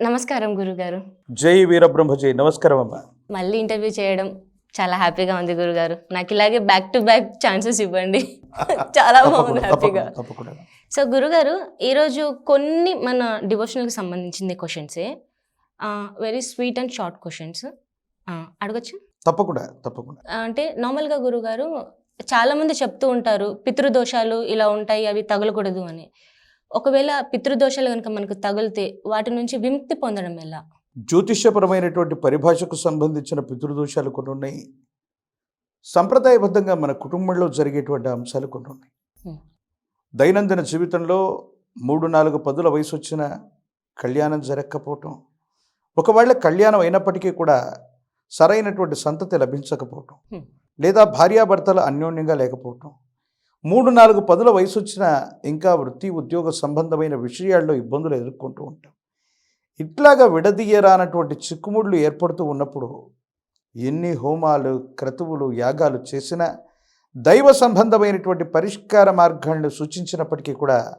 నమస్కారం గురుగారు. జై వీరబ్రహ్మ జై నమస్కారం అమ్మా. మళ్ళీ ఇంటర్వ్యూ చేయడం చాలా హ్యాపీగా ఉంది గురుగారు. నాకు ఇలాగే బ్యాక్ టు బ్యాక్ ఛాన్సెస్ ఇవ్వండి. చాలా బాగుంది హ్యాపీగా. తప్పకుండా సో గురుగారు ఈరోజు కొన్ని మన డివోషనల్కి సంబంధించిన క్వశ్చన్సే very sweet and short questions అడగచ్చు? తప్పకుండా తప్పకుండా. అంటే నార్మల్గా గురుగారు చాలామంది చెప్తూ ఉంటారు పితృదోషాలు ఇలా ఉంటాయి అవి తగలకూడదు అని. ఒకవేళ పితృదోషాలు కనుక మనకు తగిలితే వాటి నుంచి విముక్తి పొందడం ఎలా జ్యోతిష్యపరమైనటువంటి పరిభాషకు సంబంధించిన పితృదోషాలు కొన్ని ఉన్నాయి సంప్రదాయబద్ధంగా మన కుటుంబంలో జరిగేటువంటి అంశాలు కొన్ని ఉన్నాయి. దైనందిన జీవితంలో మూడు నాలుగు పదుల వయసు వచ్చిన కళ్యాణం జరగకపోవటం ఒకవేళ కళ్యాణం అయినప్పటికీ కూడా సరైనటువంటి సంతతి లభించకపోవటం. లేదా భార్యాభర్తలు అన్యోన్యంగా లేకపోవటం మూడు నాలుగు పదుల వయసు వచ్చిన ఇంకా వృత్తి ఉద్యోగ సంబంధమైన విషయాల్లో ఇబ్బందులు ఎదుర్కొంటూ ఉంటాం. ఇట్లాగా విడదీయరానటువంటి చిక్కుముళ్ళు ఏర్పడుతూ ఉన్నప్పుడు ఎన్ని హోమాలు క్రతువులు యాగాలు చేసినా దైవ సంబంధమైనటువంటి పరిష్కార మార్గాలను సూచించినప్పటికీ కూడా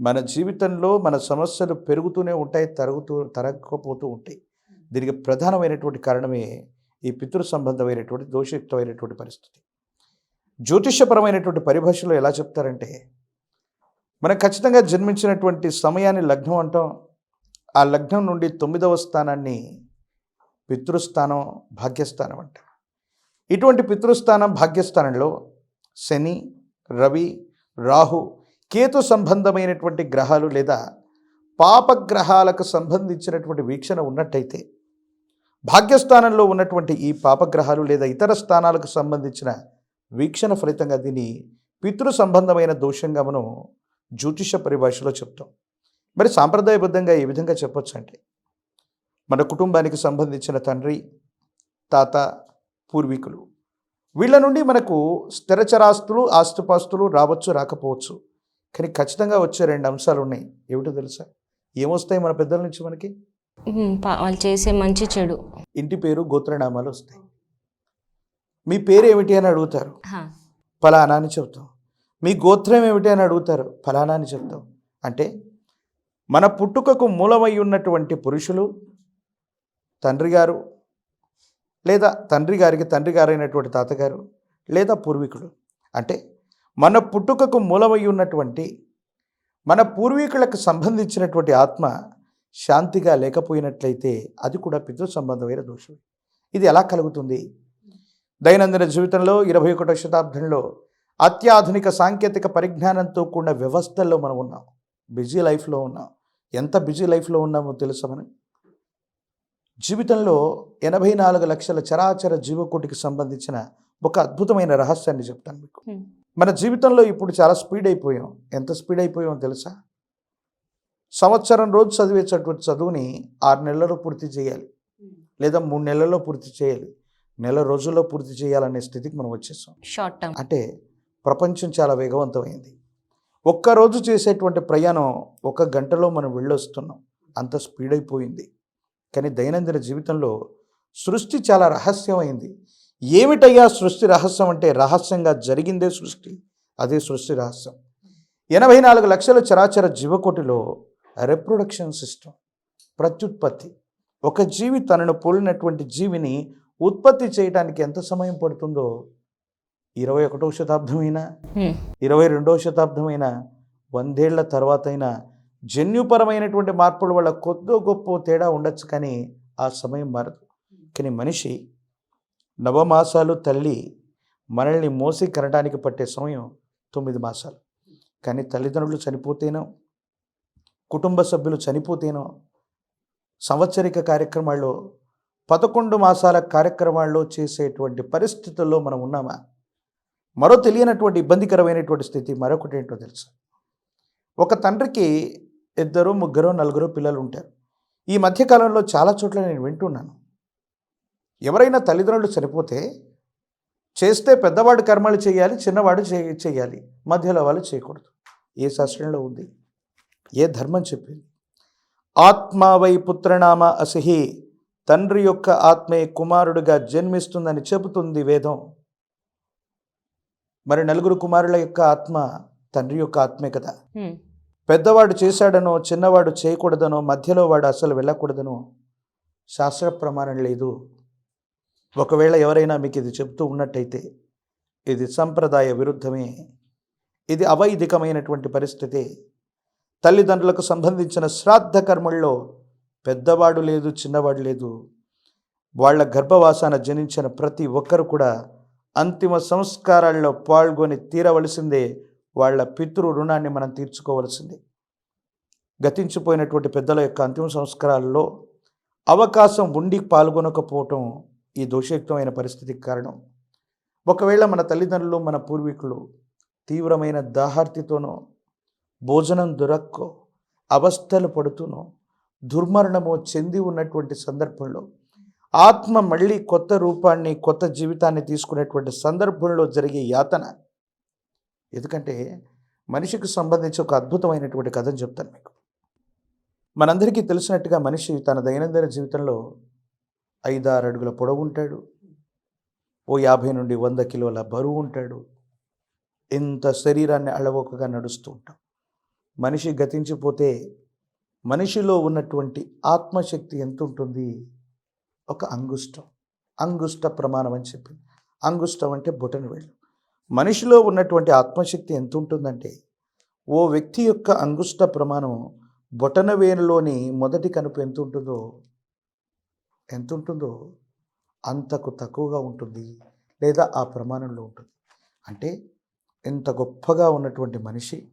మన జీవితంలో మన సమస్యలు పెరుగుతూనే ఉంటాయి తరుగుతూ తరగకపోతూ ఉంటాయి. దీనికి ప్రధానమైనటువంటి కారణమే ఈ పితృ సంబంధమైనటువంటి దోషయుక్తమైనటువంటి పరిస్థితి. జ్యోతిష్యపరమైనటువంటి పరిభాషలో ఎలా చెప్తారంటే మనం ఖచ్చితంగా జన్మించినటువంటి సమయాన్ని లగ్నం అంటాం. ఆ లగ్నం నుండి తొమ్మిదవ స్థానాన్ని పితృస్థానం భాగ్యస్థానం అంట ఇటువంటి పితృస్థానం భాగ్యస్థానంలో శని రవి రాహు కేతు సంబంధమైనటువంటి గ్రహాలు లేదా పాపగ్రహాలకు సంబంధించినటువంటి వీక్షణ ఉన్నట్టయితే భాగ్యస్థానంలో ఉన్నటువంటి ఈ పాపగ్రహాలు లేదా ఇతర స్థానాలకు సంబంధించిన వీక్షణ ఫలితంగా దీన్ని పితృ సంబంధమైన దోషంగా మనం జ్యోతిష పరిభాషలో చెప్తాం. మరి సాంప్రదాయబద్ధంగా ఏ విధంగా చెప్పొచ్చు అంటే మన కుటుంబానికి సంబంధించిన తండ్రి తాత పూర్వీకులు వీళ్ళ నుండి మనకు స్థిరచరాస్తులు ఆస్తుపాస్తులు రావచ్చు రాకపోవచ్చు. కానీ ఖచ్చితంగా వచ్చే రెండు అంశాలు ఉన్నాయి. ఏమిటో తెలుసా? ఏమొస్తాయి మన పెద్దల నుంచి మనకి? వాళ్ళు చేసే మంచి చెడు. ఇంటి పేరు గోత్రనామాలు వస్తాయి. మీ పేరు ఏమిటి అని అడుగుతారు. ఫలానా అని చెప్తాం. మీ గోత్రం ఏమిటి అని అడుగుతారు. ఫలానా అని చెప్తాం. అంటే మన పుట్టుకకు మూలమై ఉన్నటువంటి పురుషులు తండ్రి గారు లేదా తండ్రి గారికి తండ్రి గారైనటువంటి తాతగారు లేదా పూర్వీకుడు అంటే మన పుట్టుకకు మూలమై ఉన్నటువంటి మన పూర్వీకులకు సంబంధించినటువంటి ఆత్మ శాంతిగా లేకపోయినట్లయితే అది కూడా పితృ సంబంధమైన దోషం ఇది ఎలా కలుగుతుంది? దైనందిన జీవితంలో ఇరవై ఒకటో శతాబ్దంలో అత్యాధునిక సాంకేతిక పరిజ్ఞానంతో కూడిన వ్యవస్థల్లో మనం ఉన్నాం. బిజీ లైఫ్లో ఉన్నాం. ఎంత బిజీ లైఫ్లో ఉన్నామో తెలుసా మనం జీవితంలో ఎనభై నాలుగు లక్షల చరాచర జీవకోటికి సంబంధించిన ఒక అద్భుతమైన రహస్యాన్ని చెప్తాను మీకు. మన జీవితంలో ఇప్పుడు చాలా స్పీడ్ అయిపోయాం. ఎంత స్పీడ్ అయిపోయామో తెలుసా? సంవత్సరం రోజు చదివేటటువంటి చదువుని ఆరు నెలల్లో పూర్తి చేయాలి. లేదా మూడు నెలల్లో పూర్తి చేయాలి. నెల రోజుల్లో పూర్తి చేయాలనే స్థితికి మనం వచ్చేసాం. షార్ట్ టర్మ్ అంటే ప్రపంచం చాలా వేగవంతమైంది. ఒక్కరోజు చేసేటువంటి ప్రయాణం ఒక గంటలో మనం వెళ్ళొస్తున్నాం. అంత స్పీడ్ అయిపోయింది. కానీ దైనందిన జీవితంలో సృష్టి చాలా రహస్యమైంది. ఏమిటయ్యా సృష్టి రహస్యం అంటే రహస్యంగా జరిగిందే సృష్టి అదే సృష్టి రహస్యం. ఎనభై నాలుగు లక్షల చరాచర జీవకోటిలో రిప్రొడక్షన్ సిస్టమ్ ప్రత్యుత్పత్తి. ఒక జీవి తనను పోలినటువంటి జీవిని ఉత్పత్తి చేయడానికి ఎంత సమయం పడుతుందో ఇరవై ఒకటవ శతాబ్దమైనా. ఇరవై రెండవ శతాబ్దమైనా వందేళ్ళ తర్వాత అయినా జన్యుపరమైనటువంటి మార్పుల వల్ల కొద్దో గొప్ప తేడా ఉండొచ్చు కానీ ఆ సమయం మారదు కానీ మనిషి నవమాసాలు తల్లి మనల్ని మోసి కనడానికి పట్టే సమయం తొమ్మిది మాసాలు కానీ తల్లిదండ్రులు చనిపోతేనో కుటుంబ సభ్యులు చనిపోతేనో సంవత్సరిక కార్యక్రమాల్లో పదకొండు మాసాల కార్యక్రమాల్లో చేసేటువంటి పరిస్థితుల్లో మనం ఉన్నామా? మరో తెలియనటువంటి ఇబ్బందికరమైనటువంటి స్థితి మరొకటి ఏంటో తెలుసు? ఒక తండ్రికి ఇద్దరు ముగ్గురు నలుగురు పిల్లలు ఉంటారు. ఈ మధ్యకాలంలో చాలా చోట్ల నేను వింటున్నాను. ఎవరైనా తల్లిదండ్రులు చనిపోతే చేస్తే పెద్దవాడు కర్మలు చేయాలి చిన్నవాడు చే చేయాలి. మధ్యలో వాళ్ళు చేయకూడదు. ఏ శాస్త్రంలో ఉంది? ఏ ధర్మం చెప్పింది? ఆత్మ వై పుత్రనామ అసిహి. తండ్రి యొక్క ఆత్మే కుమారుడిగా జన్మిస్తుందని చెబుతుంది వేదం. మరి నలుగురు కుమారుల యొక్క ఆత్మ తండ్రి యొక్క ఆత్మే కదా. పెద్దవాడు చేశాడనో చిన్నవాడు చేయకూడదనో మధ్యలో వాడు అసలు వెళ్ళకూడదనో శాస్త్ర ప్రమాణం లేదు. ఒకవేళ ఎవరైనా మీకు ఇది చెప్తూ ఉన్నట్టయితే ఇది సంప్రదాయ విరుద్ధమే. ఇది అవైదికమైనటువంటి పరిస్థితి తల్లిదండ్రులకు సంబంధించిన శ్రాద్ధ కర్మల్లో పెద్దవాడు లేదు చిన్నవాడు లేదు. వాళ్ళ గర్భవాసాన జనించిన ప్రతి ఒక్కరు కూడా అంతిమ సంస్కారాల్లో పాల్గొని తీరవలసిందే వాళ్ళ పితృ రుణాన్ని మనం తీర్చుకోవలసిందే. గతించిపోయినటువంటి పెద్దల యొక్క అంతిమ సంస్కారాల్లో అవకాశం ఉండి పాల్గొనకపోవటం ఈ దోషయుక్తమైన పరిస్థితికి కారణం. ఒకవేళ మన తల్లిదండ్రులు మన పూర్వీకులు తీవ్రమైన దాహార్తితోనో భోజనం దొరక్కో అవస్థలు పడుతూనో దుర్మరణము చెంది ఉన్నటువంటి సందర్భంలో ఆత్మ మళ్ళీ కొత్త రూపాన్ని కొత్త జీవితాన్ని తీసుకునేటువంటి సందర్భంలో జరిగే యాతన. ఎందుకంటే మనిషికి సంబంధించి ఒక అద్భుతమైనటువంటి కథను చెప్తాను మీకు. మనందరికీ తెలిసినట్టుగా మనిషి తన దైనందిన జీవితంలో ఐదారు అడుగుల పొడవు ఉంటాడు. ఓ యాభై నుండి వంద కిలోల బరువు ఉంటాడు. ఇంత శరీరాన్ని అలవోకగా నడుస్తూ ఉంటాం. మనిషి గతించిపోతే మనిషిలో ఉన్నటువంటి ఆత్మశక్తి ఎంత ఉంటుంది ఒక అంగుష్టం. అంగుష్ట ప్రమాణం అని చెప్పింది అంగుష్టం అంటే బొటన వేళ్ళు. మనిషిలో ఉన్నటువంటి ఆత్మశక్తి ఎంత ఉంటుందంటే ఓ వ్యక్తి యొక్క అంగుష్ట ప్రమాణం బొటన వేలులోని మొదటి కనుపు ఎంత ఉంటుందో ఎంత ఉంటుందో అంతకు తక్కువగా ఉంటుంది. లేదా ఆ ప్రమాణంలో ఉంటుంది. అంటే ఎంత గొప్పగా ఉన్నటువంటి మనిషి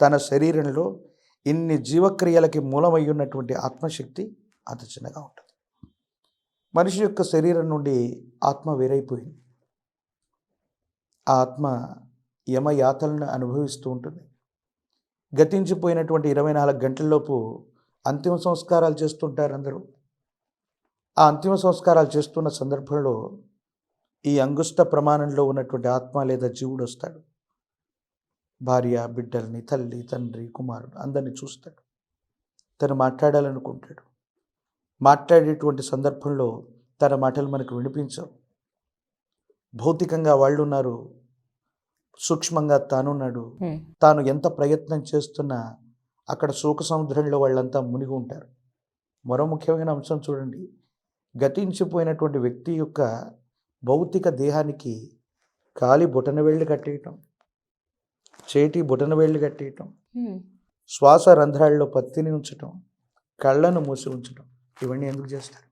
తన శరీరంలో ఇన్ని జీవక్రియలకి మూలమై ఉన్నటువంటి ఆత్మశక్తి అంత చిన్నగా ఉంటుంది. మనిషి యొక్క శరీరం నుండి ఆత్మ వేరైపోయింది. ఆ ఆత్మ యమయాతలను అనుభవిస్తూ ఉంటుంది. గతించిపోయినటువంటి ఇరవై నాలుగు గంటల్లోపు అంతిమ సంస్కారాలు చేస్తుంటారు అందరూ. ఆ అంతిమ సంస్కారాలు చేస్తున్న సందర్భంలో ఈ అంగుష్ట ప్రమాణంలో ఉన్నటువంటి ఆత్మ లేదా జీవుడు వస్తాడు. భార్య బిడ్డల్ని తల్లి తండ్రి కుమారుడు అందరినీ చూస్తాడు. తను మాట్లాడాలనుకుంటాడు. మాట్లాడేటువంటి సందర్భంలో తన మాటలు మనకు వినిపించవు. భౌతికంగా వాళ్ళు ఉన్నారు సూక్ష్మంగా తానున్నాడు. తాను ఎంత ప్రయత్నం చేస్తున్నా అక్కడ శోక సముద్రంలో వాళ్ళంతా మునిగి ఉంటారు. మరో ముఖ్యమైన అంశం చూడండి. గతించిపోయినటువంటి వ్యక్తి యొక్క భౌతిక దేహానికి కాలి బొటన వేళ్ళు కట్టేయటం. చేటి బొటన వేళ్ళు కట్టేయటం శ్వాస రంధ్రాల్లో పత్తిని ఉంచటం కళ్ళను మూసి ఉంచటం ఇవన్నీ ఎందుకు చేస్తారు?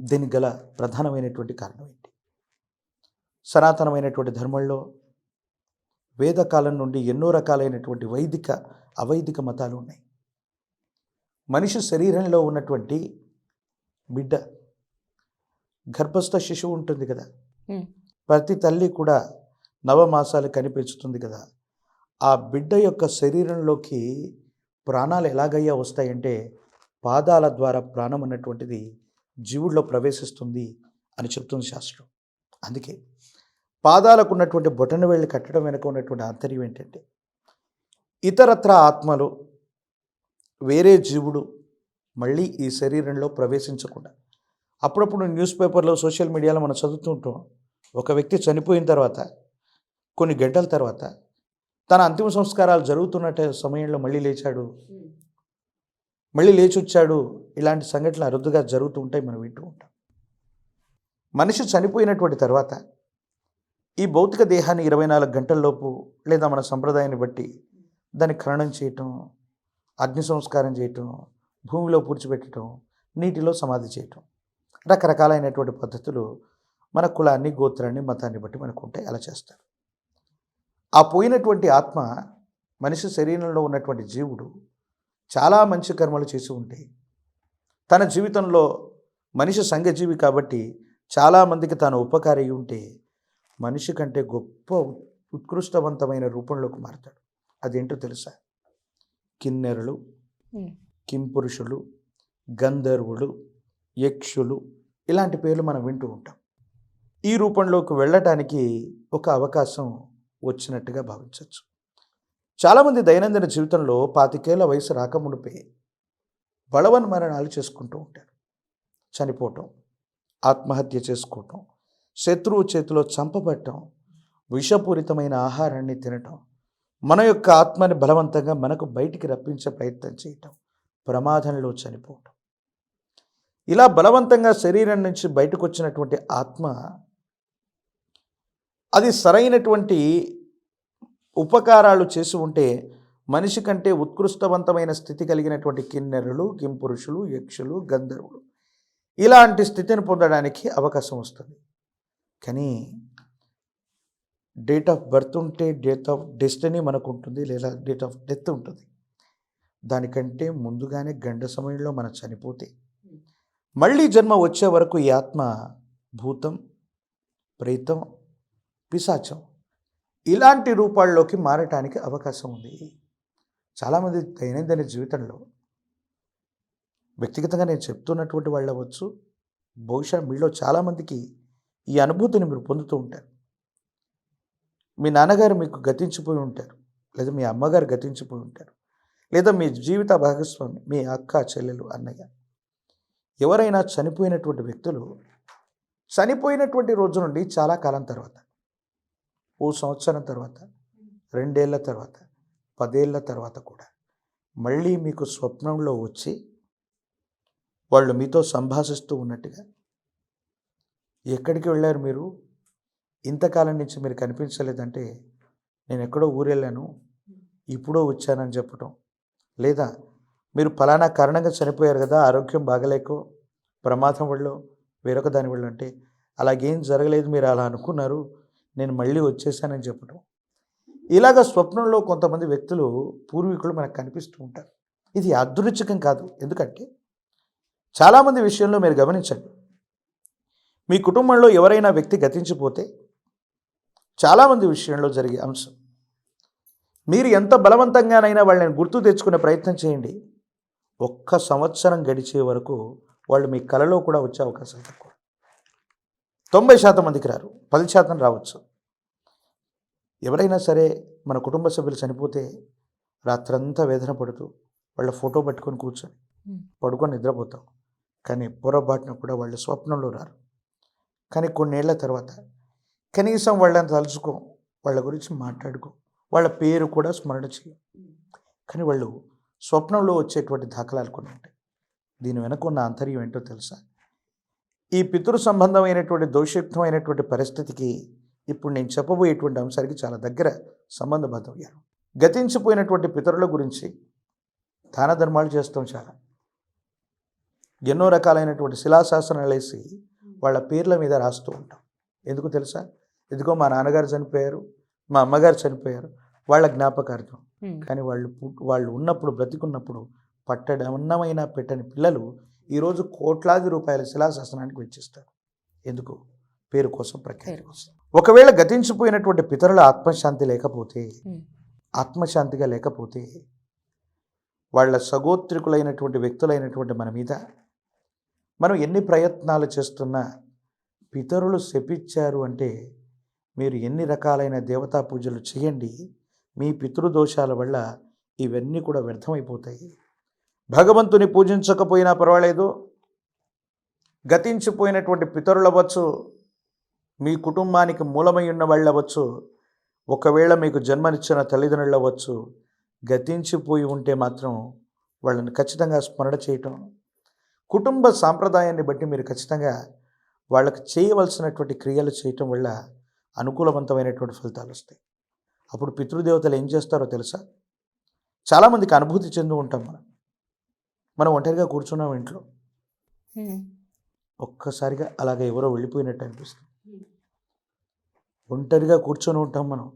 దీనికి గల ప్రధానమైనటువంటి కారణం ఏంటి? సనాతనమైనటువంటి ధర్మంలో వేదకాలం నుండి ఎన్నో రకాలైనటువంటి వైదిక అవైదిక మతాలు ఉన్నాయి. మనిషి శరీరంలో ఉన్నటువంటి బిడ్డ గర్భస్థ శిశువు ఉంటుంది కదా. ప్రతి తల్లి కూడా నవమాసాలు కనిపించుతుంది కదా. ఆ బిడ్డ యొక్క శరీరంలోకి ప్రాణాలు ఎలాగయ్యా వస్తాయంటే పాదాల ద్వారా ప్రాణం అన్నటువంటిది జీవుల్లో ప్రవేశిస్తుంది అని చెప్తుంది శాస్త్రం. అందుకే పాదాలకు ఉన్నటువంటి బొటన వేళ్ళు కట్టడం వెనుక ఉన్నటువంటి ఆంతర్యం ఏంటంటే ఇతరత్ర ఆత్మలు వేరే జీవుడు మళ్ళీ ఈ శరీరంలో ప్రవేశించకుండా అప్పుడప్పుడు న్యూస్ పేపర్లో సోషల్ మీడియాలో మనం చదువుతూ ఉంటాం. ఒక వ్యక్తి చనిపోయిన తర్వాత కొన్ని గంటల తర్వాత తన అంతిమ సంస్కారాలు జరుగుతున్న సమయంలో మళ్ళీ లేచాడు. మళ్ళీ లేచి వచ్చాడు ఇలాంటి సంఘటనలు అరుదుగా జరుగుతూ ఉంటాయి మనం వింటూ ఉంటాం. మనిషి చనిపోయినటువంటి తర్వాత ఈ భౌతిక దేహాన్ని ఇరవై నాలుగు గంటల్లోపు లేదా మన సంప్రదాయాన్ని బట్టి దాన్ని ఖననం చేయటం అగ్ని సంస్కారం చేయటం భూమిలో పూడ్చిపెట్టడం నీటిలో సమాధి చేయటం రకరకాలైనటువంటి పద్ధతులు మన కులాన్ని గోత్రాన్ని మతాన్ని బట్టి మనకు ఉంటాయి. అలా చేస్తారు. ఆ పోయినటువంటి ఆత్మ మనిషి శరీరంలో ఉన్నటువంటి జీవుడు చాలా మంచి కర్మలు చేసి ఉంటే తన జీవితంలో మనిషి సంఘజీవి కాబట్టి చాలామందికి తాను ఉపకారి అయి ఉంటే మనిషి కంటే గొప్ప ఉత్కృష్టవంతమైన రూపంలోకి మారతాడు. అదేంటో తెలుసా? కిన్నెరలు కింపురుషులు గంధర్వులు యక్షులు ఇలాంటి పేర్లు మనం వింటూ ఉంటాం. ఈ రూపంలోకి వెళ్ళటానికి ఒక అవకాశం వచ్చినట్టుగా భావించవచ్చు. చాలామంది దైనందిన జీవితంలో పాతికేళ్ళ వయసు రాకమునిపే బలవన్ మరణాలు చేసుకుంటూ ఉంటారు. చనిపోవటం ఆత్మహత్య చేసుకోవటం శత్రువు చేతిలో చంపబట్టడం విషపూరితమైన ఆహారాన్ని తినటం మన యొక్క ఆత్మని బలవంతంగా మనకు బయటికి రప్పించే ప్రయత్నం చేయటం ప్రమాదంలో చనిపోవటం. ఇలా బలవంతంగా శరీరం నుంచి బయటకు వచ్చినటువంటి ఆత్మ అది సరైనటువంటి ఉపకారాలు చేసి ఉంటే మనిషి కంటే ఉత్కృష్టవంతమైన స్థితి కలిగినటువంటి కిన్నెరులు కింపురుషులు యక్షులు గంధర్వులు. ఇలాంటి స్థితిని పొందడానికి అవకాశం వస్తుంది. కానీ డేట్ ఆఫ్ బర్త్ ఉంటే డేట్ ఆఫ్ డెస్టినీ మనకు ఉంటుంది లేదా డేట్ ఆఫ్ డెత్ ఉంటుంది. దానికంటే ముందుగానే గంట సమయంలో మనం చనిపోతే మళ్ళీ జన్మ వచ్చే వరకు ఈ ఆత్మ భూతం ప్రేతం పిశాచం. ఇలాంటి రూపాల్లోకి మారటానికి అవకాశం ఉంది. చాలామంది దైనందిన జీవితంలో వ్యక్తిగతంగా నేను చెప్తున్నటువంటి వాళ్ళు అవ్వచ్చు బహుశా మీలో చాలామందికి ఈ అనుభూతిని మీరు పొందుతూ ఉంటారు. మీ నాన్నగారు మీకు గతించిపోయి ఉంటారు లేదా మీ అమ్మగారు గతించిపోయి ఉంటారు లేదా మీ జీవిత భాగస్వామి మీ అక్క చెల్లెలు అన్నయ్య ఎవరైనా చనిపోయినటువంటి వ్యక్తులు చనిపోయినటువంటి రోజు నుండి చాలా కాలం తర్వాత ఓ సంవత్సరం తర్వాత రెండేళ్ళ తర్వాత పదేళ్ళ తర్వాత కూడా మళ్ళీ మీకు స్వప్నంలో వచ్చి వాళ్ళు మీతో సంభాషిస్తూ ఉన్నట్టుగా ఎక్కడికి వెళ్ళారు మీరు? ఇంతకాలం నుంచి మీరు కనిపించలేదంటే నేను ఎక్కడో ఊరెళ్ళాను ఇప్పుడో వచ్చానని చెప్పటం. లేదా మీరు ఫలానా కారణంగా చనిపోయారు కదా ఆరోగ్యం బాగలేకో ప్రమాదం వల్ల వేరొక దాని వల్ల అంటే అలాగేం జరగలేదు మీరు అలా అనుకున్నారు? నేను మళ్ళీ వచ్చేసానని చెప్పటం. ఇలాగ స్వప్నంలో కొంతమంది వ్యక్తులు పూర్వీకులు మనకు కనిపిస్తూ ఉంటారు. ఇది అదృచ్ఛికం కాదు. ఎందుకంటే చాలామంది విషయంలో మీరు గమనించండి. మీ కుటుంబంలో ఎవరైనా వ్యక్తి గతించిపోతే చాలామంది విషయంలో జరిగే అంశం. మీరు ఎంత బలవంతంగానైనా వాళ్ళని గుర్తు తెచ్చుకునే ప్రయత్నం చేయండి. ఒక్క సంవత్సరం గడిచే వరకు వాళ్ళు మీ కలలో కూడా వచ్చే అవకాశం తక్కువ. తొంభై శాతం మందికి రారు. పది శాతం రావచ్చు. ఎవరైనా సరే మన కుటుంబ సభ్యులు చనిపోతే రాత్రంతా వేదన పడుతూ వాళ్ళ ఫోటో పట్టుకొని కూర్చొని. పడుకొని నిద్రపోతాం. కానీ పొరపాటున కూడా వాళ్ళు స్వప్నంలో రారు. కానీ కొన్నేళ్ళ తర్వాత కనీసం వాళ్ళని తలుచుకో వాళ్ళ గురించి మాట్లాడుకో వాళ్ళ పేరు కూడా స్మరణ చేయం కానీ వాళ్ళు స్వప్నంలో వచ్చేటువంటి దాఖలాలు కొన్ని ఉంటాయి దీని వెనక ఉన్న ఆంతర్యం ఏంటో తెలుసా? ఈ పితృ సంబంధమైనటువంటి దోషయుక్తమైనటువంటి పరిస్థితికి ఇప్పుడు నేను చెప్పబోయేటువంటి అంశానికి చాలా దగ్గర సంబంధబద్ధం అయ్యారు గతించిపోయినటువంటి పితరుల గురించి దాన ధర్మాలు చేస్తాం చాలా. ఎన్నో రకాలైనటువంటి శిలాశాసనాలు వేసి వాళ్ళ పేర్ల మీద రాస్తూ ఉంటాం. ఎందుకు తెలుసా? ఇదిగో మా నాన్నగారు చనిపోయారు మా అమ్మగారు చనిపోయారు వాళ్ళ జ్ఞాపకార్థం. కానీ వాళ్ళు వాళ్ళు ఉన్నప్పుడు బ్రతికున్నప్పుడు పట్టడ ఉన్నమైన పెట్టని పిల్లలు ఈరోజు కోట్లాది రూపాయల శిలాశాసనానికి వెచ్చిస్తారు. ఎందుకు? పేరు కోసం ప్రఖ్యాతి పేరు కోసం. ఒకవేళ గతించిపోయినటువంటి పితరుల ఆత్మశాంతి లేకపోతే. ఆత్మశాంతిగా లేకపోతే వాళ్ళ సగోత్రికులైనటువంటి వ్యక్తులైనటువంటి మన మీద మనం ఎన్ని ప్రయత్నాలు చేస్తున్నా పితరులు శపించారు అంటే మీరు ఎన్ని రకాలైన దేవతా పూజలు చేయండి మీ పితృదోషాల వల్ల ఇవన్నీ కూడా వ్యర్థమైపోతాయి. భగవంతుని పూజించకపోయినా పర్వాలేదు. గతించిపోయినటువంటి పితరులు మీ కుటుంబానికి మూలమై ఉన్న వాళ్ళవచ్చు ఒకవేళ మీకు జన్మనిచ్చిన తల్లిదండ్రులు అవ్వచ్చు గతించిపోయి ఉంటే మాత్రం వాళ్ళని ఖచ్చితంగా స్మరణ చేయటం. కుటుంబ సాంప్రదాయాన్ని బట్టి మీరు ఖచ్చితంగా వాళ్ళకి చేయవలసినటువంటి క్రియలు చేయటం వల్ల అనుకూలవంతమైనటువంటి ఫలితాలు వస్తాయి. అప్పుడు పితృదేవతలు ఏం చేస్తారో తెలుసా? చాలామందికి అనుభూతి చెంది ఉంటాం మనం. మనం ఒంటరిగా కూర్చున్నాం ఇంట్లో. ఒక్కసారిగా అలాగ ఎవరో వెళ్ళిపోయినట్టు అనిపిస్తుంది. ఒంటరిగా కూర్చొని ఉంటాం మనం.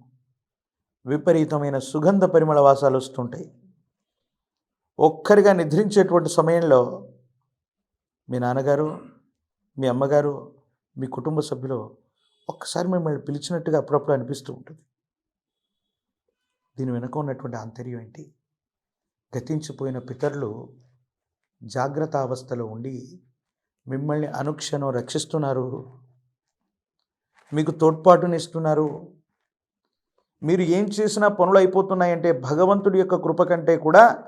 విపరీతమైన సుగంధ పరిమళ వాసాలు వస్తుంటాయి. ఒక్కరిగా నిద్రించేటువంటి సమయంలో మీ నాన్నగారు మీ అమ్మగారు మీ కుటుంబ సభ్యులు ఒక్కసారి మిమ్మల్ని పిలిచినట్టుగా అప్పుడప్పుడు అనిపిస్తూ ఉంటుంది. దీని వెనుక ఉన్నటువంటి ఆంతర్యం ఏంటి? గతించిపోయిన పితరులు జాగ్రత్త అవస్థలో ఉండి మిమ్మల్ని అనుక్షణం రక్షిస్తున్నారు. మీకు తోడ్పాటునిస్తున్నారు. మీరు ఏం చేసినా పనులు అయిపోతున్నాయంటే భగవంతుడి యొక్క కృప కంటే కూడా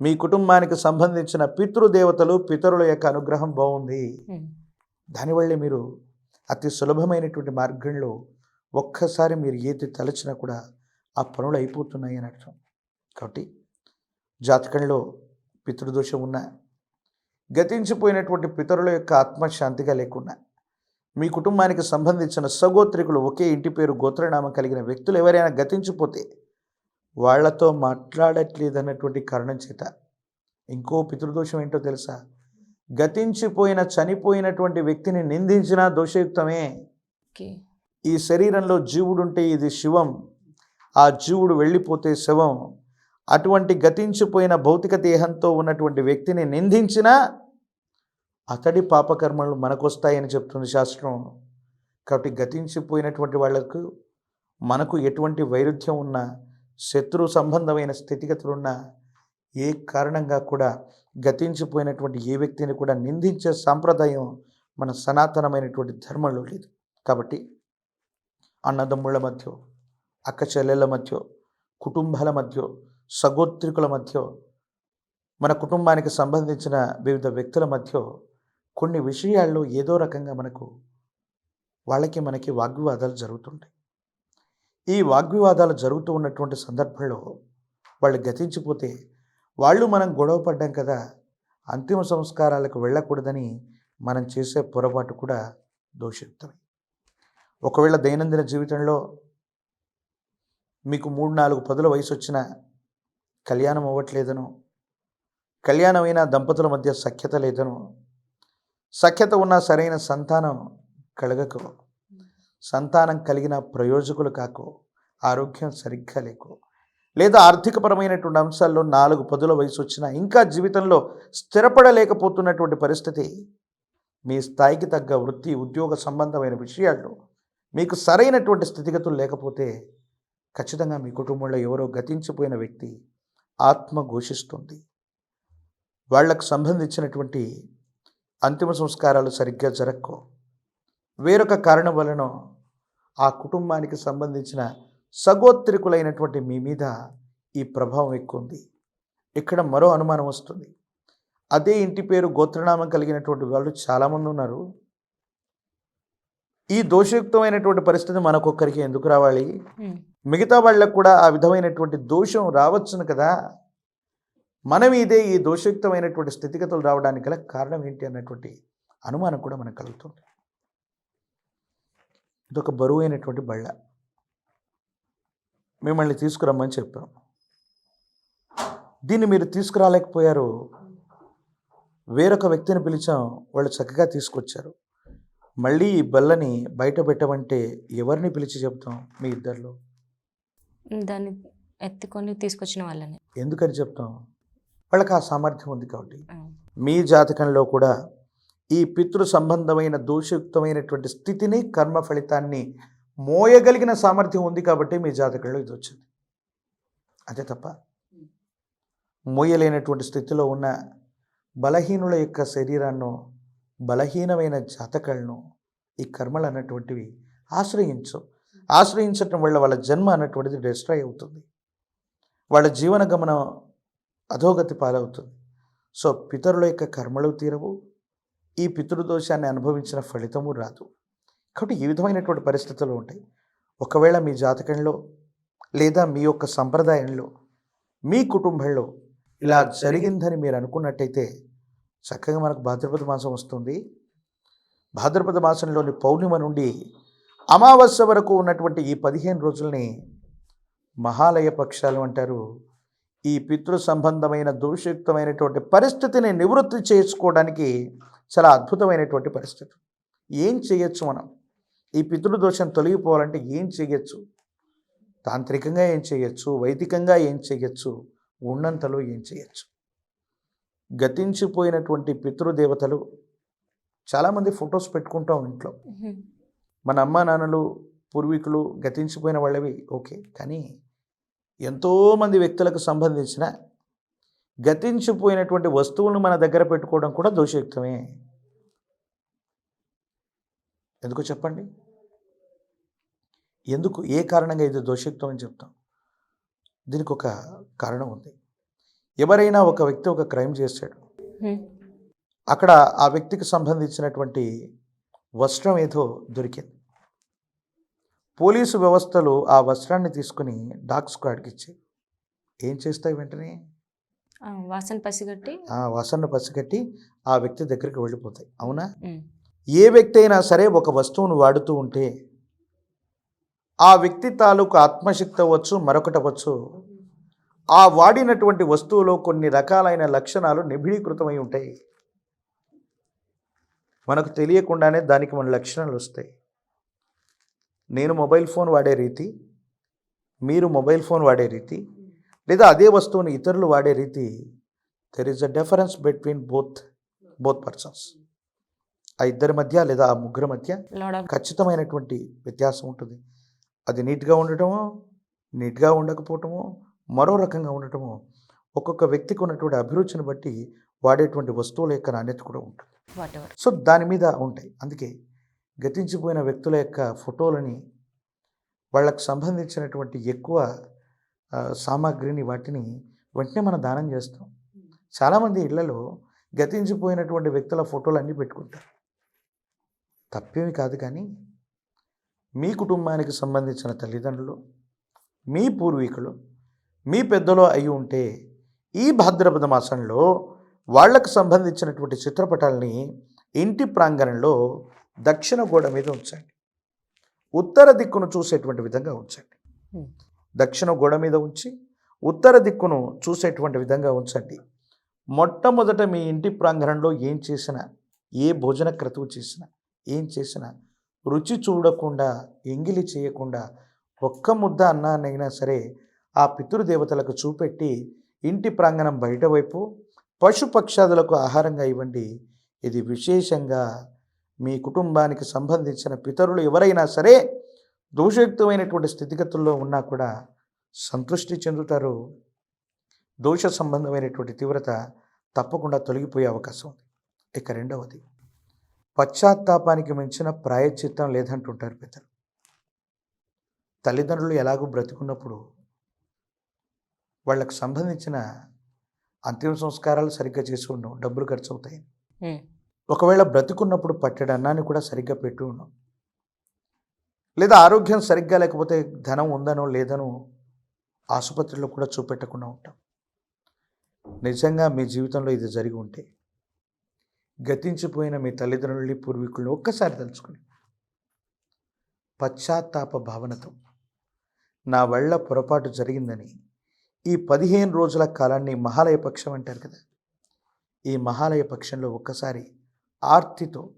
మీ కుటుంబానికి సంబంధించిన పితృదేవతలు పితరుల యొక్క అనుగ్రహం బాగుంది. దానివల్లే మీరు అతి సులభమైనటువంటి మార్గంలో ఒక్కసారి మీరు ఏది తలచినా కూడా ఆ పనులు అయిపోతున్నాయి అని అర్థం. కాబట్టి జాతకంలో పితృదోషం ఉన్న గతించిపోయినటువంటి పితరుల యొక్క ఆత్మశాంతిగా లేకుండా మీ కుటుంబానికి సంబంధించిన సగోత్రికులు ఒకే ఇంటి పేరు గోత్రనామం కలిగిన వ్యక్తులు ఎవరైనా గతించిపోతే వాళ్ళతో మాట్లాడట్లేదన్నటువంటి కారణం చేత ఇంకో పితృదోషం ఏంటో తెలుసా? గతించిపోయిన చనిపోయినటువంటి వ్యక్తిని నిందించినా దోషయుక్తమే. ఈ శరీరంలో జీవుడుంటే ఇది శివం. ఆ జీవుడు వెళ్ళిపోతే శవం. అటువంటి గతించిపోయిన భౌతిక దేహంతో ఉన్నటువంటి వ్యక్తిని నిందించినా అతడి పాపకర్మలు మనకొస్తాయని చెప్తుంది శాస్త్రం. కాబట్టి గతించిపోయినటువంటి వాళ్ళకు మనకు ఎటువంటి వైరుధ్యం ఉన్నా శత్రు సంబంధమైన స్థితిగతులున్నా ఏ కారణంగా కూడా గతించిపోయినటువంటి ఏ వ్యక్తిని కూడా నిందించే సాంప్రదాయం మన సనాతనమైనటువంటి ధర్మంలో లేదు. కాబట్టి అన్నదమ్ముళ్ళ మధ్య అక్క చెల్లెళ్ళ మధ్య కుటుంబాల మధ్య సగోత్రికుల మధ్య మన కుటుంబానికి సంబంధించిన వివిధ వ్యక్తుల మధ్య కొన్ని విషయాల్లో ఏదో రకంగా మనకు వాళ్ళకి మనకి వాగ్వివాదాలు జరుగుతుంటాయి. ఈ వాగ్వివాదాలు జరుగుతూ ఉన్నటువంటి సందర్భంలో వాళ్ళు గతించిపోతే వాళ్ళు మనం గొడవ పడ్డాం కదా అంతిమ సంస్కారాలకు వెళ్ళకూడదని మనం చేసే పొరపాటు కూడా దోషయుక్తమే. ఒకవేళ దైనందిన జీవితంలో మీకు మూడు నాలుగు పదుల వయసు వచ్చిన కళ్యాణం అవ్వట్లేదను. కళ్యాణమైన దంపతుల మధ్య సఖ్యత లేదను. సఖ్యత ఉన్న సరైన సంతానం కలగకు. సంతానం కలిగిన ప్రయోజకులు కాకో. ఆరోగ్యం సరిగ్గా లేకో. లేదా ఆర్థికపరమైనటువంటి అంశాల్లో నాలుగు పదుల వయసు వచ్చినా ఇంకా జీవితంలో స్థిరపడలేకపోతున్నటువంటి పరిస్థితి మీ స్థాయికి తగ్గ వృత్తి ఉద్యోగ సంబంధమైన విషయాల్లో మీకు సరైనటువంటి స్థితిగతులు లేకపోతే ఖచ్చితంగా మీ కుటుంబంలో ఎవరో గతించిపోయిన వ్యక్తి ఆత్మ ఘోషిస్తుంది. వాళ్ళకు సంబంధించినటువంటి అంతిమ సంస్కారాలు సరిగ్గా జరక్కో. వేరొక కారణం వలన ఆ కుటుంబానికి సంబంధించిన సగోత్రికులైనటువంటి మీ మీద ఈ ప్రభావం ఎక్కువ ఉంది ఇక్కడ మరో అనుమానం వస్తుంది. అదే ఇంటి పేరు గోత్రనామం కలిగినటువంటి వాళ్ళు చాలామంది ఉన్నారు. ఈ దోషయుక్తమైనటువంటి పరిస్థితి మనకొక్కరికి ఎందుకు రావాలి. మిగతా వాళ్ళకు కూడా ఆ విధమైనటువంటి దోషం రావచ్చును కదా? మనం ఇదే ఈ దోషయుక్తమైనటువంటి స్థితిగతులు రావడానికి గల కారణం ఏంటి అన్నటువంటి అనుమానం కూడా మనకు కలుగుతుంది. ఇదొక బరువు అయినటువంటి బళ్ళ. మిమ్మల్ని తీసుకురమ్మని చెప్పాం. దీన్ని మీరు తీసుకురాలేకపోయారు. వేరొక వ్యక్తిని పిలిచాం. వాళ్ళు చక్కగా తీసుకొచ్చారు. మళ్ళీ ఈ బల్లని బయట పెట్టమంటే ఎవరిని పిలిచి చెప్తాం మీ ఇద్దరిలో? దాన్ని ఎత్తుకొని తీసుకొచ్చిన వాళ్ళని. ఎందుకని చెప్తాం? వాళ్ళకి ఆ సామర్థ్యం ఉంది కాబట్టి. మీ జాతకంలో కూడా ఈ పితృ సంబంధమైన దోషయుక్తమైనటువంటి స్థితిని కర్మ ఫలితాన్ని మోయగలిగిన సామర్థ్యం ఉంది కాబట్టి మీ జాతకంలో ఇది వచ్చింది. అంతే తప్ప మోయలేనటువంటి స్థితిలో ఉన్న బలహీనుల యొక్క శరీరాన్ని బలహీనమైన జాతకాలను ఈ కర్మలు అన్నటువంటివి ఆశ్రయించు ఆశ్రయించటం వల్ల వాళ్ళ జన్మ అన్నటువంటిది డిస్ట్రాయ్ అవుతుంది. వాళ్ళ జీవన గమనం అధోగతి పాలవుతుంది. సో పితరుల యొక్క కర్మలు తీరవు. ఈ పితృదోషాన్ని అనుభవించిన ఫలితము రాదు. కాబట్టి ఈ విధమైనటువంటి పరిస్థితులు ఉంటాయి. ఒకవేళ మీ జాతకంలో లేదా మీ యొక్క సంప్రదాయంలో మీ కుటుంబంలో ఇలా జరిగిందని మీరు అనుకున్నట్టయితే చక్కగా మనకు భాద్రపద మాసం వస్తుంది. భాద్రపద మాసంలోని పౌర్ణిమ నుండి అమావాస్య వరకు ఉన్నటువంటి ఈ పదిహేను రోజుల్ని మహాలయ పక్షాలు అంటారు. ఈ పితృ సంబంధమైన దోషయుక్తమైనటువంటి పరిస్థితిని నివృత్తి చేసుకోవడానికి చాలా అద్భుతమైనటువంటి పరిస్థితి. ఏం చేయొచ్చు మనం? ఈ పితృదోషం తొలగిపోవాలంటే ఏం చేయొచ్చు? తాంత్రికంగా ఏం చేయొచ్చు? వైదికంగా ఏం చేయొచ్చు? ఉన్నంతలో ఏం చేయొచ్చు? గతించిపోయినటువంటి పితృదేవతలు చాలామంది ఫొటోస్ పెట్టుకుంటాం ఇంట్లో. మన అమ్మా నాన్నలు పూర్వీకులు గతించిపోయిన వాళ్ళవి ఓకే కానీ ఎంతోమంది వ్యక్తులకు సంబంధించిన గతించిపోయినటువంటి వస్తువులను మన దగ్గర పెట్టుకోవడం కూడా దోషయుక్తమే. ఎందుకు చెప్పండి? ఎందుకు? ఏ కారణంగా ఇది దోషయుక్తం అని చెప్తాం? దీనికి ఒక కారణం ఉంది. ఎవరైనా ఒక వ్యక్తి ఒక క్రైమ్ చేశాడు. అక్కడ ఆ వ్యక్తికి సంబంధించినటువంటి వస్త్రం ఏదో దొరికింది. పోలీసు వ్యవస్థలు ఆ వస్త్రాన్ని తీసుకుని డాగ్ స్క్వాడ్కి ఇచ్చాయి ఏం చేస్తాయి వెంటనే? వాసన పసిగట్టి? ఆ వాసనను పసిగట్టి ఆ వ్యక్తి దగ్గరికి వెళ్ళిపోతాయి. అవునా? ఏ వ్యక్తి అయినా సరే ఒక వస్తువును వాడుతూ ఉంటే ఆ వ్యక్తి తాలూకు ఆత్మశక్తి అవ్వచ్చు మరొకటి అవ్వచ్చు ఆ వాడినటువంటి వస్తువులో కొన్ని రకాలైన లక్షణాలు నిబిడీకృతమై ఉంటాయి. మనకు తెలియకుండానే దానికి మన లక్షణాలు వస్తాయి. నేను మొబైల్ ఫోన్ వాడే రీతి మీరు మొబైల్ ఫోన్ వాడే రీతి లేదా అదే వస్తువుని ఇతరులు వాడే రీతి there is a difference between both both persons ఆ ఇద్దరి మధ్య లేదా ఆ ముగ్గురు మధ్య ఖచ్చితమైనటువంటి వ్యత్యాసం ఉంటుంది. అది నీట్గా ఉండటమో నీట్గా ఉండకపోవటమో మరో రకంగా ఉండటమో ఒక్కొక్క వ్యక్తికి ఉన్నటువంటి అభిరుచిని బట్టి వాడేటువంటి వస్తువుల యొక్క నాణ్యత కూడా ఉంటుంది. సో దాని మీద ఉంటాయి. అందుకే గతించిపోయిన వ్యక్తుల యొక్క ఫోటోలని వాళ్ళకు సంబంధించినటువంటి ఎక్కువ సామాగ్రిని వాటిని వెంటనే మనం దానం చేస్తాం. చాలామంది ఇళ్ళలో గతించిపోయినటువంటి వ్యక్తుల ఫోటోలు అన్నీ పెట్టుకుంటారు. తప్పేమి కాదు కానీ మీ కుటుంబానికి సంబంధించిన తల్లిదండ్రులు మీ పూర్వీకులు మీ పెద్దలో అయి ఉంటే ఈ భాద్రపద మాసంలో వాళ్ళకు సంబంధించినటువంటి చిత్రపటాలని ఇంటి ప్రాంగణంలో దక్షిణ గోడ మీద ఉంచండి. ఉత్తర దిక్కును చూసేటువంటి విధంగా ఉంచండి. దక్షిణ గోడ మీద ఉంచి ఉత్తర దిక్కును చూసేటువంటి విధంగా ఉంచండి. మొట్టమొదట మీ ఇంటి ప్రాంగణంలో ఏం చేసినా ఏ భోజన క్రతువు చేసినా ఏం చేసినా రుచి చూడకుండా ఎంగిలి చేయకుండా ఒక్క ముద్ద అన్నానైనా సరే ఆ పితృదేవతలకు చూపెట్టి ఇంటి ప్రాంగణం బయట వైపు పశుపక్షాదులకు ఆహారంగా ఇవ్వండి. ఇది విశేషంగా మీ కుటుంబానికి సంబంధించిన పితరులు ఎవరైనా సరే దోషయుక్తమైనటువంటి స్థితిగతుల్లో ఉన్నా కూడా సంతృష్టి చెందుతారు. దోష సంబంధమైనటువంటి తీవ్రత తప్పకుండా తొలగిపోయే అవకాశం ఉంది. ఇక రెండవది పశ్చాత్తాపానికి మించిన ప్రాయశ్చిత్తం లేదంటుంటారు పెద్దలు. తల్లిదండ్రులు ఎలాగో బ్రతికున్నప్పుడు వాళ్ళకు సంబంధించిన అంతిమ సంస్కారాలు సరిగ్గా చేసి ఉండవు. డబ్బులు ఖర్చు అవుతాయి. ఒకవేళ బ్రతికున్నప్పుడు పట్టెడు అన్నాన్ని కూడా సరిగ్గా పెట్టి ఉన్నాం లేదా ఆరోగ్యం సరిగ్గా లేకపోతే ధనం ఉందనో లేదనో ఆసుపత్రిలో కూడా చూపెట్టకుండా ఉంటాం. నిజంగా మీ జీవితంలో ఇది జరిగి ఉంటే గతించిపోయిన మీ తల్లిదండ్రులని పూర్వీకులను ఒక్కసారి తలుచుకుని పశ్చాత్తాప భావనతో నా వల్ల పొరపాటు జరిగిందని ఈ పదిహేను రోజుల కాలాన్ని మహాలయ పక్షం అంటారు కదా. ఈ మహాలయ పక్షంలో ఒక్కసారి ఆర్తితో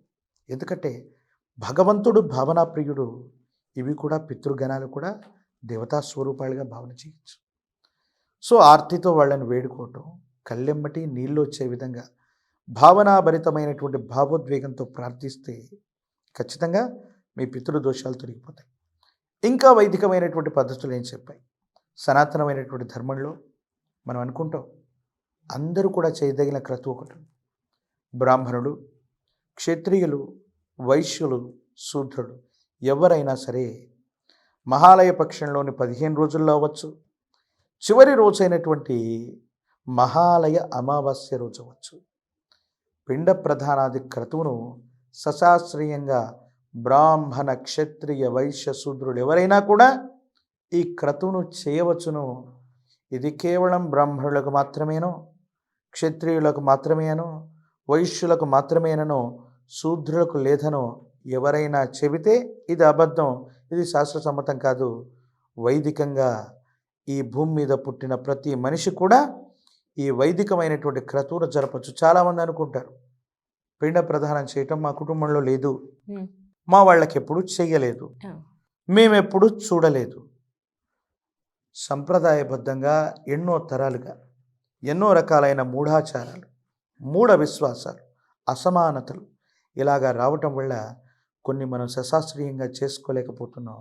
ఎందుకంటే భగవంతుడు భావనాప్రియుడు ఇవి కూడా పితృగణాలు కూడా దేవతా స్వరూపాలుగా భావన చేయొచ్చు. సో ఆర్తితో వాళ్ళని వేడుకోవటం కళ్ళెమ్మటి నీళ్ళు వచ్చే విధంగా భావనాభరితమైనటువంటి భావోద్వేగంతో ప్రార్థిస్తే ఖచ్చితంగా మీ పితృదోషాలు తొలగిపోతాయి. ఇంకా వైదికమైనటువంటి పద్ధతులు ఏం చెప్పాయి? సనాతనమైనటువంటి ధర్మంలో మనం అనుకుంటాం. అందరూ కూడా చేయదగిన క్రతువు ఒకటి. బ్రాహ్మణుడు క్షత్రియులు వైశ్యులు శూద్రుడు ఎవరైనా సరే మహాలయ పక్షంలోని పదిహేను రోజుల్లో అవ్వచ్చు. చివరి రోజైనటువంటి మహాలయ అమావాస్య రోజు అవ్వచ్చు. పిండ ప్రధానాది క్రతువును సశాస్త్రీయంగా బ్రాహ్మణ క్షత్రియ వైశ్య శూద్రులు ఎవరైనా కూడా ఈ క్రతువును చేయవచ్చును. ఇది కేవలం బ్రాహ్మణులకు మాత్రమేనో క్షత్రియులకు మాత్రమేనో వైశ్యులకు మాత్రమేనో శూద్రులకు లేదనో ఎవరైనా చెబితే ఇది అబద్ధం. ఇది శాస్త్రసమ్మతం కాదు. వైదికంగా ఈ భూమి మీద పుట్టిన ప్రతి మనిషి కూడా ఈ వైదికమైనటువంటి క్రతువును జరపచ్చు. చాలామంది అనుకుంటారు పిండ ప్రదానం చేయటం మా కుటుంబంలో లేదు. మా వాళ్ళకి ఎప్పుడు చెయ్యలేదు. ఆ, మేమెప్పుడు చూడలేదు. సంప్రదాయబద్ధంగా ఎన్నో తరాలుగా ఎన్నో రకాలైన మూఢాచారాలు మూఢ విశ్వాసాలు అసమానతలు ఇలాగా రావటం వల్ల కొన్ని మనం సశాస్త్రీయంగా చేసుకోలేకపోతున్నాం.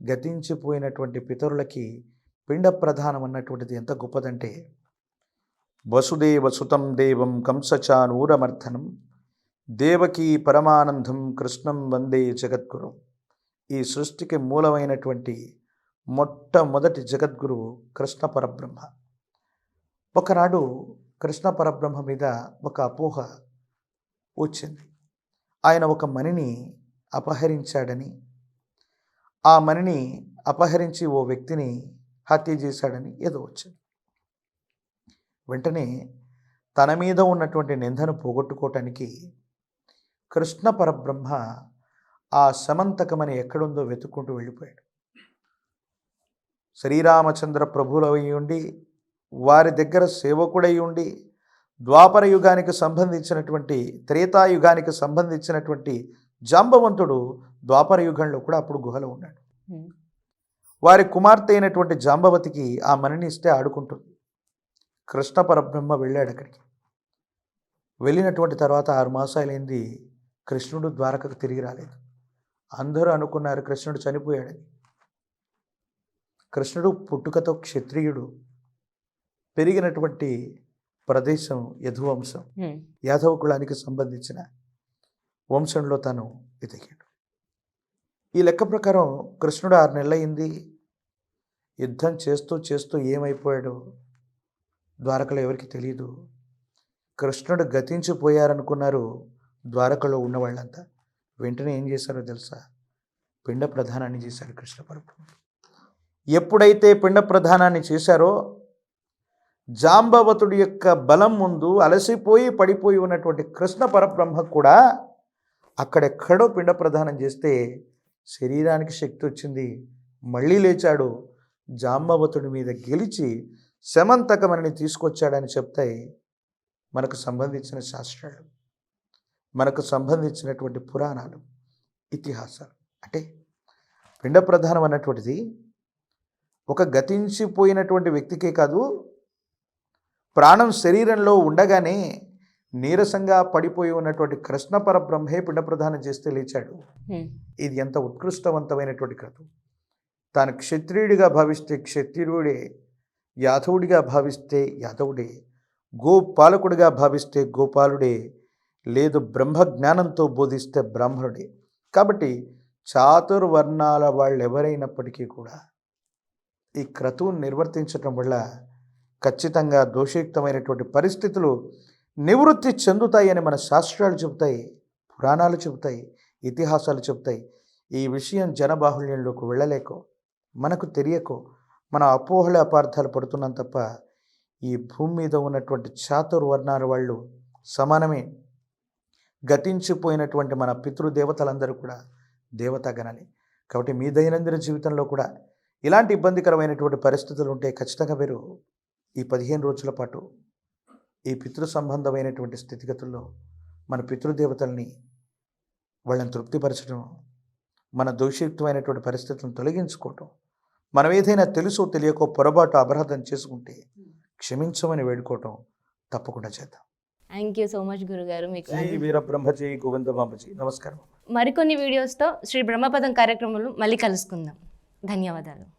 గతించిపోయినటువంటి పితరులకి పిండ ప్రధానం అన్నటువంటిది ఎంత గొప్పదంటే వసుదేవ సుతం దేవం కంసచానూరమర్థనం దేవకీ పరమానందం కృష్ణం వందే జగద్గురు. ఈ సృష్టికి మూలమైనటువంటి మొట్టమొదటి జగద్గురువు కృష్ణ పరబ్రహ్మ. ఒకనాడు కృష్ణ పరబ్రహ్మ మీద ఒక అపోహ వచ్చింది. ఆయన ఒక మణిని అపహరించాడని ఆ మణిని అపహరించి ఓ వ్యక్తిని హత్య చేశాడని ఏదో వచ్చింది. వెంటనే తన మీద ఉన్నటువంటి నిందను పోగొట్టుకోవటానికి కృష్ణ పరబ్రహ్మ ఆ సమంతకమని ఎక్కడుందో వెతుక్కుంటూ వెళ్ళిపోయాడు. శ్రీరామచంద్ర ప్రభులై ఉండి వారి దగ్గర సేవకుడై ఉండి ద్వాపర యుగానికి సంబంధించినటువంటి త్రేతాయుగానికి సంబంధించినటువంటి జాంబవంతుడు ద్వాపర యుగంలో కూడా అప్పుడు గుహలో ఉన్నాడు. వారి కుమార్తె అయినటువంటి జాంబవతికి ఆ మణిని ఇస్తే ఆడుకుంటుంది. కృష్ణ పరబ్రహ్మ వెళ్ళాడు అక్కడికి. వెళ్ళినటువంటి తర్వాత ఆరు మాసాలైంది కృష్ణుడు ద్వారకకు తిరిగి రాలేదు. అందరూ అనుకున్నారు కృష్ణుడు చనిపోయాడని. కృష్ణుడు పుట్టుకతో క్షత్రియుడు పెరిగినటువంటి ప్రదేశం యధువంశం. యాదవ కులానికి సంబంధించిన వంశంలో తను ఎదిగాడు. ఈ లెక్క ప్రకారం కృష్ణుడు ఆరు నెలలయింది. యుద్ధం చేస్తూ చేస్తూ ఏమైపోయాడో? ద్వారకలో ఎవరికి తెలియదు కృష్ణుడు గతించిపోయారనుకున్నారు ద్వారకలో ఉన్న వాళ్ళంతా వెంటనే ఏం చేశారో తెలుసా? పిండ ప్రధానాన్ని చేశారు కృష్ణ పరబ్రహ్మ. ఎప్పుడైతే పిండ ప్రధానాన్ని చేశారో జాంబవతుడి యొక్క బలం ముందు అలసిపోయి పడిపోయి ఉన్నటువంటి కృష్ణ పరబ్రహ్మ కూడా అక్కడెక్కడో పిండ ప్రధానం చేస్తే శరీరానికి శక్తి వచ్చింది. మళ్ళీ లేచాడు. జాంబవతుడి మీద గెలిచి శమంతకమని తీసుకొచ్చాడని చెప్తాయి మనకు సంబంధించిన శాస్త్రాలు మనకు సంబంధించినటువంటి పురాణాలు ఇతిహాసాలు. అంటే పిండ ప్రధానం అన్నటువంటిది ఒక గతించిపోయినటువంటి వ్యక్తికే కాదు ప్రాణం శరీరంలో ఉండగానే నీరసంగా పడిపోయి ఉన్నటువంటి కృష్ణ పరబ్రహ్మే పిండ ప్రదానం చేస్తే లేచాడు. ఇది ఎంత ఉత్కృష్టవంతమైనటువంటి క్రతువు తాను క్షత్రియుడిగా భావిస్తే క్షత్రియుడే యాదవుడిగా భావిస్తే యాదవుడే గోపాలకుడిగా భావిస్తే గోపాలుడే లేదు బ్రహ్మ జ్ఞానంతో బోధిస్తే బ్రాహ్మణుడే. కాబట్టి చాతుర్వర్ణాల వాళ్ళు ఎవరైనప్పటికీ కూడా ఈ క్రతువును నిర్వర్తించటం వల్ల ఖచ్చితంగా దోషయుక్తమైనటువంటి పరిస్థితులు నివృత్తి చెందుతాయని మన శాస్త్రాలు చెబుతాయి పురాణాలు చెబుతాయి ఇతిహాసాలు చెబుతాయి. ఈ విషయం జనబాహుళ్యంలోకి వెళ్ళలేకో మనకు తెలియకో మన అపోహల అపార్థాలు పడుతున్నాం తప్ప ఈ భూమి మీద ఉన్నటువంటి చాతుర్వర్ణాల వాళ్ళు సమానమే. గతించిపోయినటువంటి మన పితృదేవతలందరూ కూడా దేవతాగణాలే. కాబట్టి మీ దైనందిన జీవితంలో కూడా ఇలాంటి ఇబ్బందికరమైనటువంటి పరిస్థితులు ఉంటే ఖచ్చితంగా మీరు ఈ పదిహేను రోజుల పాటు ఈ పితృ సంబంధమైనటువంటి స్థితిగతుల్లో మన పితృదేవతల్ని వాళ్ళని తృప్తిపరచడం మన దోషయుక్తమైనటువంటి పరిస్థితులను తొలగించుకోవటం మనం ఏదైనా తెలుసో తెలియకో పొరపాటు అపరాధం చేసుకుంటే క్షమించమని వేడుకోవటం తప్పకుండా చేద్దాం. థ్యాంక్ యూ సో మచ్ గురుగారు మీకు జై వీరబ్రహ్మజీ గోవింద బాబజీ నమస్కారం. మరికొన్ని వీడియోస్తో శ్రీ బ్రహ్మపదం కార్యక్రమంలో మళ్ళీ కలుసుకుందాం. ధన్యవాదాలు.